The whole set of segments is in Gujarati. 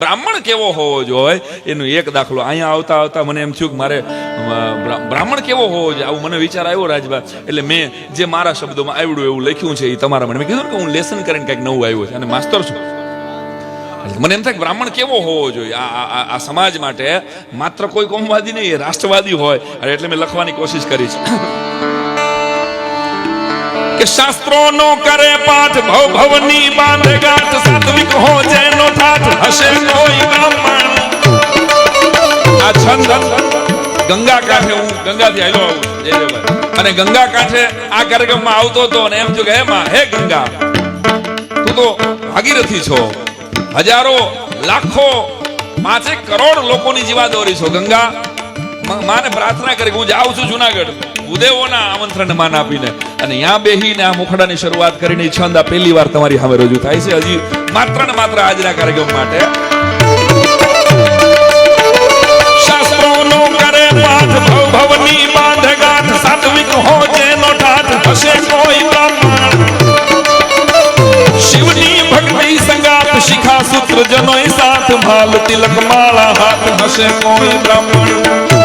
બ્રાહ્મણ કેવો હોવો જોઈએ? એનું એક દાખલો અહીંયા આવતા આવતા મને એમ થયું કે મારે બ્રાહ્મણ કેવો હોવો જોઈએ? આવું મને વિચાર આવ્યો રાજભા. એટલે મેં જે મારા શબ્દોમાં આવડ્યું એવું લખ્યું છે એ તમારા મને મેં કીધું કે હું લેસન કરીને કંઈક નવું આવ્યું છે અને માસ્તર છું. મને એમ થાય કે બ્રાહ્મણ કેવો હોવો જોઈએ? આ, આ- સમાજ માટે માત્ર કોઈ કોમવાદી નહીં રાષ્ટ્રવાદી હોય. એટલે મેં લખવાની કોશિશ કરી છે. કે શાસ્ત્રોનો કરે પાઠ ભવ ભવની બાંધે ગાંઠ આ ધન ગંગા કાંઠે હું ગંગાથી આવેલો આવું જયદેવભાઈ અને ગંગા કાંઠે આ કાર્યક્રમમાં આવતો હતો અને એમ જો કે, હે હે ગંગા, તું તો ભાગીરથી છો. હજારો, લાખો પાંચેક કરોડ લોકોની જીવા દોરી છો. ગંગા માને પ્રાર્થના કરી હું જાઉં છું જુનાગઢ. ભૂદેવોના આમંત્રણ માન આપીને. અને ત્યાં બેહીને આ મુખડાની શરૂઆત કરીને છંદ આ પહેલી વાર તમારી સામે રજૂ થાય છે. હજી માત્ર ને માત્ર આજના કાર્યક્રમ માટે સૂત્ર જનોય સાથ ભાલ તિલક માળા હાથ હશે કોઈ બ્રાહ્મણ.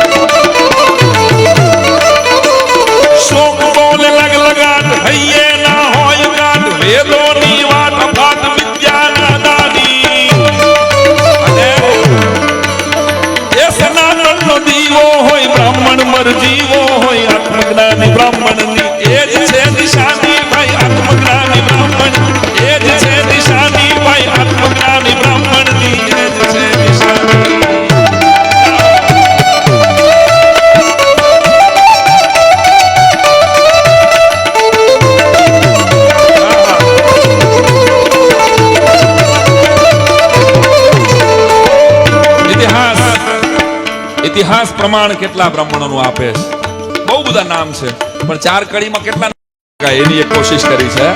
ઇતિહાસ પ્રમાણ કેટલા બ્રાહ્મણોનું આપે છે બહુ બધા નામ છે. પણ ચાર કડીમાં કેટલા એની એક કોશિશ કરી છે.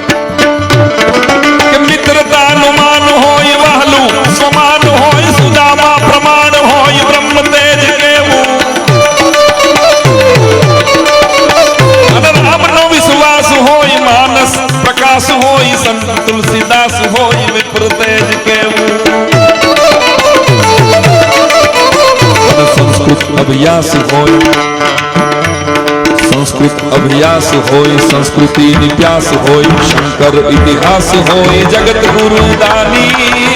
કે મિત્રતાનું માન હોય, વહલું સમાન હોય, સુદામા પ્રમાણ હોય, બ્રહ્મ તેજ કેવું? અને રામનો વિશ્વાસ હોય, માનસ પ્રકાશ હોય, સંત તુલસીદાસ હોય, વિપ્ર તેજ કેવું? અભ્યાસ હોય સંસ્કૃત અભ્યાસ હોય સંસ્કૃતિ પ્યાસ હોય શંકર ઇતિહાસ હોય જગત ગુરુ દાની.